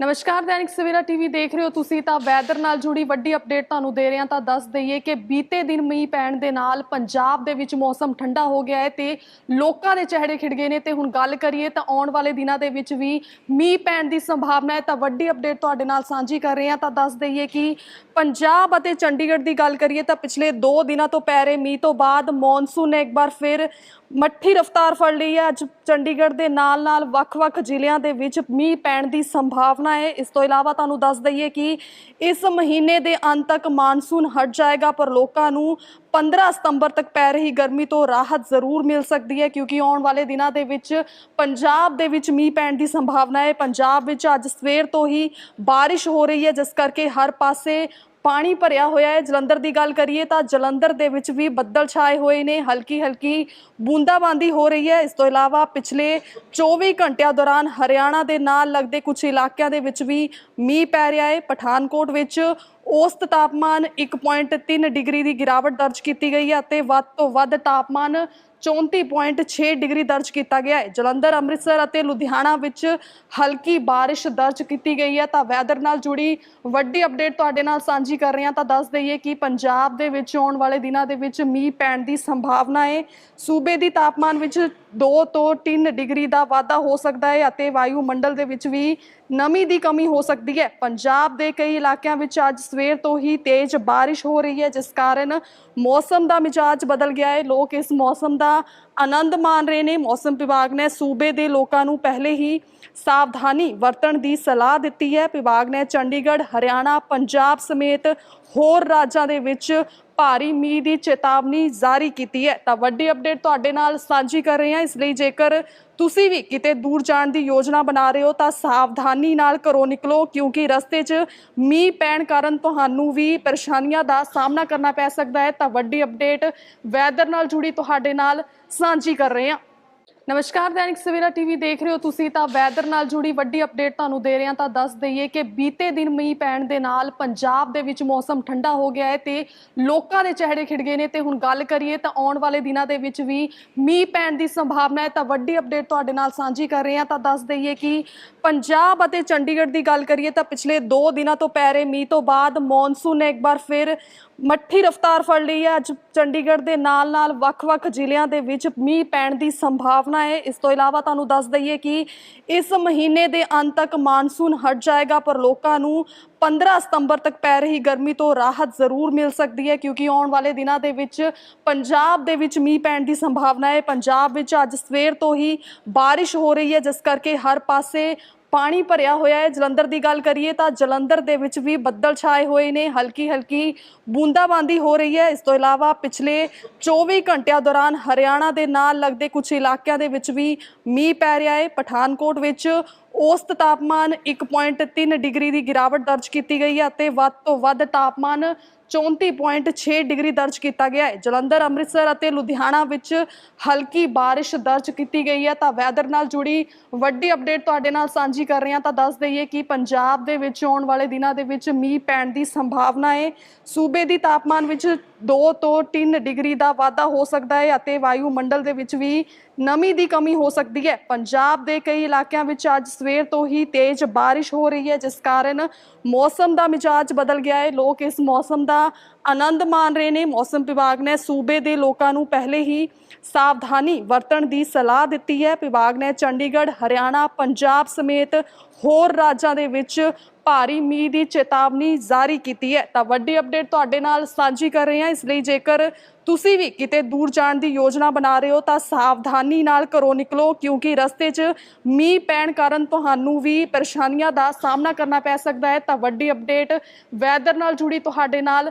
ਨਮਸਕਾਰ, ਦੈਨਿਕ ਸਵੇਰਾ ਟੀਵੀ ਦੇਖ ਰਹੇ ਹੋ ਤੁਸੀਂ ਤਾਂ ਵੈਦਰ ਨਾਲ ਜੁੜੀ ਵੱਡੀ ਅਪਡੇਟ ਤੁਹਾਨੂੰ ਦੇ ਰਹੇ ਹਾਂ, ਤਾਂ ਦੱਸ ਦਈਏ ਕਿ ਬੀਤੇ ਦਿਨ ਮੀਂਹ ਪੈਣ ਦੇ ਨਾਲ ਪੰਜਾਬ ਦੇ ਵਿੱਚ ਮੌਸਮ ਠੰਡਾ ਹੋ ਗਿਆ ਹੈ ਤੇ ਲੋਕਾਂ ਦੇ ਚਿਹਰੇ ਖਿੜ ਗਏ ਨੇ ਤੇ ਹੁਣ ਗੱਲ ਕਰੀਏ ਤਾਂ ਆਉਣ ਵਾਲੇ ਦਿਨਾਂ ਦੇ ਵਿੱਚ ਵੀ ਮੀਂਹ ਪੈਣ ਦੀ ਸੰਭਾਵਨਾ ਹੈ ਤਾਂ ਵੱਡੀ ਅਪਡੇਟ ਤੁਹਾਡੇ ਨਾਲ ਸਾਂਝੀ ਕਰ ਰਹੇ ਹਾਂ, ਤਾਂ ਦੱਸ ਦਈਏ ਕਿ ਪੰਜਾਬ ਅਤੇ ਚੰਡੀਗੜ੍ਹ ਦੀ ਗੱਲ ਕਰੀਏ ਤਾਂ ਪਿਛਲੇ 2 ਦਿਨਾਂ ਤੋਂ ਪੈ ਰਹੇ ਮੀਂਹ ਤੋਂ ਬਾਅਦ ਮੌਨਸੂਨ ਨੇ ਇੱਕ ਵਾਰ ਫਿਰ ਮੱਠੀ ਰਫ਼ਤਾਰ ਫੜ ਲਈ ਹੈ। ਅੱਜ ਚੰਡੀਗੜ੍ਹ ਦੇ ਨਾਲ-ਨਾਲ ਵੱਖ-ਵੱਖ ਜ਼ਿਲ੍ਹਿਆਂ ਦੇ ਵਿੱਚ ਮੀਂਹ ਪੈਣ ਦੀ ਸੰਭਾਵਨਾ ਹੈ। ਇਸ ਤੋਂ ਇਲਾਵਾ ਤੁਹਾਨੂੰ ਦੱਸ ਦਈਏ ਕਿ ਇਸ ਮਹੀਨੇ ਦੇ ਅੰਤ ਤੱਕ ਮਾਨਸੂਨ ਹਟ ਜਾਏਗਾ, ਪਰ ਲੋਕਾਂ ਨੂੰ 15 ਸਤੰਬਰ ਤੱਕ ਪੈ ਰਹੀ ਗਰਮੀ ਤੋਂ ਰਾਹਤ ਜ਼ਰੂਰ ਮਿਲ ਸਕਦੀ ਹੈ, ਕਿਉਂਕਿ ਆਉਣ ਵਾਲੇ ਦਿਨਾਂ ਦੇ ਵਿੱਚ ਪੰਜਾਬ ਦੇ ਵਿੱਚ ਮੀਂਹ ਪੈਣ ਦੀ ਸੰਭਾਵਨਾ ਹੈ। ਪੰਜਾਬ ਵਿੱਚ ਅੱਜ ਸਵੇਰ ਤੋਂ ਹੀ ਬਾਰਿਸ਼ ਹੋ ਰਹੀ ਹੈ, ਜਿਸ ਕਰਕੇ ਹਰ ਪਾਸੇ ਪਾਣੀ ਭਰਿਆ ਹੋਇਆ ਹੈ। ਜਲੰਧਰ ਦੀ ਗੱਲ ਕਰੀਏ ਤਾਂ ਜਲੰਧਰ ਦੇ ਵਿੱਚ ਵੀ ਬੱਦਲ ਛਾਏ ਹੋਏ ਨੇ। ਹਲਕੀ ਹਲਕੀ ਬੂੰਦਾਬਾਂਦੀ ਹੋ ਰਹੀ ਹੈ। ਇਸ ਤੋਂ ਇਲਾਵਾ ਪਿਛਲੇ 24 ਘੰਟਿਆਂ ਦੌਰਾਨ ਹਰਿਆਣਾ ਦੇ ਨਾਲ ਲੱਗਦੇ ਕੁਝ ਇਲਾਕਿਆਂ ਦੇ ਵਿੱਚ ਵੀ ਮੀਂਹ ਪੈ ਰਿਹਾ ਹੈ। ਪਠਾਨਕੋਟ ਵਿੱਚ ਔਸਤ ਤਾਪਮਾਨ 1.3 ਡਿਗਰੀ ਦੀ ਗਿਰਾਵਟ ਦਰਜ ਕੀਤੀ ਗਈ ਹੈ ਅਤੇ ਵੱਧ ਤੋਂ ਵੱਧ ਤਾਪਮਾਨ 34.6 ਡਿਗਰੀ ਦਰਜ ਕੀਤਾ ਗਿਆ ਹੈ। ਜਲੰਧਰ, ਅੰਮ੍ਰਿਤਸਰ ਅਤੇ ਲੁਧਿਆਣਾ ਵਿੱਚ ਹਲਕੀ ਬਾਰਿਸ਼ ਦਰਜ ਕੀਤੀ ਗਈ ਹੈ। ਤਾਂ ਵੈਦਰ ਨਾਲ ਜੁੜੀ ਵੱਡੀ ਅਪਡੇਟ ਤੁਹਾਡੇ ਨਾਲ ਸਾਂਝੀ ਕਰ ਰਹੇ ਹਾਂ। ਤਾਂ ਦੱਸ ਦਈਏ ਕਿ ਪੰਜਾਬ ਦੇ ਵਿੱਚ ਆਉਣ ਵਾਲੇ ਦਿਨਾਂ ਦੇ ਵਿੱਚ ਮੀਂਹ ਪੈਣ ਦੀ ਸੰਭਾਵਨਾ ਹੈ। ਸੂਬੇ ਦੀ ਤਾਪਮਾਨ ਵਿੱਚ 2 ਤੋਂ 3 ਡਿਗਰੀ ਦਾ ਵਾਧਾ ਹੋ ਸਕਦਾ ਹੈ ਅਤੇ ਵਾਯੂਮੰਡਲ ਦੇ ਵਿੱਚ ਵੀ ਨਮੀ ਦੀ ਕਮੀ ਹੋ ਸਕਦੀ ਹੈ। ਪੰਜਾਬ ਦੇ ਕਈ ਇਲਾਕਿਆਂ ਵਿੱਚ ਅੱਜ ਸਵੇਰ ਤੋਂ ਹੀ ਤੇਜ਼ ਬਾਰਿਸ਼ ਹੋ ਰਹੀ ਹੈ, ਜਿਸ ਕਾਰਨ ਮੌਸਮ ਦਾ ਮਿਜਾਜ ਬਦਲ ਗਿਆ ਹੈ। ਲੋਕ ਇਸ ਮੌਸਮ ਦਾ ਆਨੰਦ ਮਾਣ ਰਹੇ ਨੇ। ਮੌਸਮ ਵਿਭਾਗ ਨੇ ਸੂਬੇ ਦੇ ਲੋਕਾਂ ਨੂੰ ਪਹਿਲੇ ਹੀ ਸਾਵਧਾਨੀ ਵਰਤਣ ਦੀ ਸਲਾਹ ਦਿੱਤੀ ਹੈ। ਵਿਭਾਗ ਨੇ ਚੰਡੀਗੜ੍ਹ, ਹਰਿਆਣਾ, ਪੰਜਾਬ ਸਮੇਤ ਹੋਰ ਰਾਜਾਂ ਦੇ ਵਿੱਚ ਭਾਰੀ ਮੀਂਹ ਦੀ ਚੇਤਾਵਨੀ ਜਾਰੀ ਕੀਤੀ ਹੈ। ਤਾਂ ਵੱਡੀ ਅਪਡੇਟ ਤੁਹਾਡੇ ਨਾਲ ਸਾਂਝੀ ਕਰ ਰਹੇ ਹਾਂ। ਇਸ ਲਈ ਜੇਕਰ ਤੁਸੀਂ ਵੀ ਕਿਤੇ ਦੂਰ ਜਾਣ ਦੀ ਯੋਜਨਾ ਬਣਾ ਰਹੇ ਹੋ, ਤਾਂ ਸਾਵਧਾਨੀ ਨਾਲ ਘਰੋਂ ਨਿਕਲੋ, ਕਿਉਂਕਿ ਰਸਤੇ 'ਚ ਮੀਂਹ ਪੈਣ ਕਾਰਨ ਤੁਹਾਨੂੰ ਵੀ ਪਰੇਸ਼ਾਨੀਆਂ ਦਾ ਸਾਹਮਣਾ ਕਰਨਾ ਪੈ ਸਕਦਾ ਹੈ। ਤਾਂ ਵੱਡੀ ਅਪਡੇਟ ਵੈਦਰ ਨਾਲ ਜੁੜੀ ਤੁਹਾਡੇ ਨਾਲ ਸਾਂਝੀ ਕਰ ਰਹੇ ਹਾਂ। ਨਮਸਕਾਰ, ਦੈਨਿਕ ਸਵੇਰਾ ਟੀਵੀ ਦੇਖ ਰਹੇ ਹੋ ਤੁਸੀਂ ਤਾਂ ਵੈਦਰ ਨਾਲ ਜੁੜੀ ਵੱਡੀ ਅਪਡੇਟ ਤੁਹਾਨੂੰ ਦੇ ਰਹੇ ਹਾਂ, ਤਾਂ ਦੱਸ ਦਈਏ ਕਿ ਬੀਤੇ ਦਿਨ ਮੀਂਹ ਪੈਣ ਦੇ ਨਾਲ ਪੰਜਾਬ ਦੇ ਵਿੱਚ ਮੌਸਮ ਠੰਡਾ ਹੋ ਗਿਆ ਹੈ ਤੇ ਲੋਕਾਂ ਦੇ ਚਿਹਰੇ ਖਿੜ ਗਏ ਨੇ ਤੇ ਹੁਣ ਗੱਲ ਕਰੀਏ ਤਾਂ ਆਉਣ ਵਾਲੇ ਦਿਨਾਂ ਦੇ ਵਿੱਚ ਵੀ ਮੀਂਹ ਪੈਣ ਦੀ ਸੰਭਾਵਨਾ ਹੈ, ਤਾਂ ਵੱਡੀ ਅਪਡੇਟ ਤੁਹਾਡੇ ਨਾਲ ਸਾਂਝੀ ਕਰ ਰਹੇ ਹਾਂ, ਤਾਂ ਦੱਸ ਦਈਏ ਕਿ ਪੰਜਾਬ ਅਤੇ ਚੰਡੀਗੜ੍ਹ ਦੀ ਗੱਲ ਕਰੀਏ ਤਾਂ ਪਿਛਲੇ 2 ਦਿਨਾਂ ਤੋਂ ਪੈ ਰਹੇ ਮੀਂਹ ਤੋਂ ਬਾਅਦ ਮੌਨਸੂਨ ਨੇ ਇੱਕ ਵਾਰ ਫਿਰ ਮੱਠੀ ਰਫ਼ਤਾਰ ਫੜ ਲਈ ਹੈ। ਅੱਜ ਚੰਡੀਗੜ੍ਹ ਦੇ ਨਾਲ-ਨਾਲ ਵੱਖ-ਵੱਖ ਜ਼ਿਲ੍ਹਿਆਂ ਦੇ ਵਿੱਚ ਮੀਂਹ ਪੈਣ ਦੀ ਸੰਭਾਵਨਾ ਹੈ। ਇਸ ਤੋਂ ਇਲਾਵਾ ਤੁਹਾਨੂੰ ਦੱਸ ਦਈਏ ਕਿ ਇਸ ਮਹੀਨੇ ਦੇ ਅੰਤ ਤੱਕ ਮਾਨਸੂਨ ਹਟ ਜਾਏਗਾ, ਪਰ ਲੋਕਾਂ ਨੂੰ 15 ਸਤੰਬਰ ਤੱਕ ਪੈ ਰਹੀ ਗਰਮੀ ਤੋਂ ਰਾਹਤ ਜ਼ਰੂਰ ਮਿਲ ਸਕਦੀ ਹੈ, ਕਿਉਂਕਿ ਆਉਣ ਵਾਲੇ ਦਿਨਾਂ ਦੇ ਵਿੱਚ ਪੰਜਾਬ ਦੇ ਵਿੱਚ ਮੀਂਹ ਪੈਣ ਦੀ ਸੰਭਾਵਨਾ ਹੈ। ਪੰਜਾਬ ਵਿੱਚ ਅੱਜ ਸਵੇਰ ਤੋਂ ਹੀ ਬਾਰਿਸ਼ ਹੋ ਰਹੀ ਹੈ, ਜਿਸ ਕਰਕੇ ਹਰ ਪਾਸੇ ਪਾਣੀ ਭਰਿਆ ਹੋਇਆ ਹੈ। ਜਲੰਧਰ ਦੀ ਗੱਲ ਕਰੀਏ ਤਾਂ ਜਲੰਧਰ ਦੇ ਵਿੱਚ ਵੀ ਬੱਦਲ ਛਾਏ ਹੋਏ ਨੇ। ਹਲਕੀ ਹਲਕੀ ਬੂੰਦਾਬਾਂਦੀ ਹੋ ਰਹੀ ਹੈ। ਇਸ ਤੋਂ ਇਲਾਵਾ ਪਿਛਲੇ 24 ਘੰਟਿਆਂ ਦੌਰਾਨ ਹਰਿਆਣਾ ਦੇ ਨਾਲ ਲੱਗਦੇ ਕੁਝ ਇਲਾਕਿਆਂ ਦੇ ਵਿੱਚ ਵੀ ਮੀਂਹ ਪੈ ਰਿਹਾ ਹੈ। ਪਠਾਨਕੋਟ ਵਿੱਚ ਔਸਤ ਤਾਪਮਾਨ 1.3 ਡਿਗਰੀ ਦੀ ਗਿਰਾਵਟ ਦਰਜ ਕੀਤੀ ਗਈ ਹੈ ਅਤੇ ਵੱਧ ਤੋਂ ਵੱਧ ਤਾਪਮਾਨ 34.6 ਡਿਗਰੀ ਦਰਜ ਕੀਤਾ ਗਿਆ ਹੈ। ਜਲੰਧਰ, ਅੰਮ੍ਰਿਤਸਰ ਅਤੇ ਲੁਧਿਆਣਾ ਵਿੱਚ ਹਲਕੀ ਬਾਰਿਸ਼ ਦਰਜ ਕੀਤੀ ਗਈ ਹੈ। ਤਾਂ ਵੈਦਰ ਨਾਲ ਜੁੜੀ ਵੱਡੀ ਅਪਡੇਟ ਤੁਹਾਡੇ ਨਾਲ ਸਾਂਝੀ ਕਰ ਰਹੇ ਹਾਂ। ਤਾਂ ਦੱਸ ਦਈਏ ਕਿ ਪੰਜਾਬ ਦੇ ਵਿੱਚ ਆਉਣ ਵਾਲੇ ਦਿਨਾਂ ਦੇ ਵਿੱਚ ਮੀਂਹ ਪੈਣ ਦੀ ਸੰਭਾਵਨਾ ਹੈ। ਸੂਬੇ ਦੀ ਤਾਪਮਾਨ ਵਿੱਚ 2 ਤੋਂ 3 ਡਿਗਰੀ ਦਾ ਵਾਧਾ ਹੋ ਸਕਦਾ ਹੈ ਅਤੇ ਵਾਯੂਮੰਡਲ ਦੇ ਵਿੱਚ ਵੀ ਨਮੀ ਦੀ ਕਮੀ ਹੋ ਸਕਦੀ ਹੈ। ਪੰਜਾਬ ਦੇ ਕਈ ਇਲਾਕਿਆਂ ਵਿੱਚ ਅੱਜ ਸਵੇਰ ਤੋਂ ਹੀ ਤੇਜ਼ ਬਾਰਿਸ਼ ਹੋ ਰਹੀ ਹੈ, ਜਿਸ ਕਾਰਨ ਮੌਸਮ ਦਾ ਮਿਜਾਜ ਬਦਲ ਗਿਆ ਹੈ। ਲੋਕ ਇਸ ਮੌਸਮ ਦਾ ਆਨੰਦ ਮਾਣ ਰਹੇ ਨੇ। ਮੌਸਮ ਵਿਭਾਗ ਨੇ ਸੂਬੇ ਦੇ ਲੋਕਾਂ ਨੂੰ ਪਹਿਲੇ ਹੀ ਸਾਵਧਾਨੀ ਵਰਤਣ ਦੀ ਸਲਾਹ ਦਿੱਤੀ ਹੈ। ਵਿਭਾਗ ਨੇ ਚੰਡੀਗੜ੍ਹ, ਹਰਿਆਣਾ, ਪੰਜਾਬ ਸਮੇਤ ਹੋਰ ਰਾਜਾਂ ਦੇ ਵਿੱਚ ਭਾਰੀ ਮੀਂਹ ਦੀ ਚੇਤਾਵਨੀ ਜਾਰੀ ਕੀਤੀ ਹੈ। ਤਾਂ ਵੱਡੀ ਅਪਡੇਟ ਤੁਹਾਡੇ ਨਾਲ ਸਾਂਝੀ ਕਰ ਰਹੇ ਹਾਂ। ਇਸ ਲਈ ਜੇਕਰ ਤੁਸੀਂ ਵੀ ਕਿਤੇ ਦੂਰ ਜਾਣ ਦੀ ਯੋਜਨਾ ਬਣਾ ਰਹੇ ਹੋ, ਤਾਂ ਸਾਵਧਾਨੀ ਨਾਲ ਘਰੋਂ ਨਿਕਲੋ, ਕਿਉਂਕਿ ਰਸਤੇ 'ਚ ਮੀਂਹ ਪੈਣ ਕਾਰਨ ਤੁਹਾਨੂੰ ਵੀ ਪਰੇਸ਼ਾਨੀਆਂ ਦਾ ਸਾਹਮਣਾ ਕਰਨਾ ਪੈ ਸਕਦਾ ਹੈ। ਤਾਂ ਵੱਡੀ ਅਪਡੇਟ ਵੈਦਰ ਨਾਲ ਜੁੜੀ ਤੁਹਾਡੇ ਨਾਲ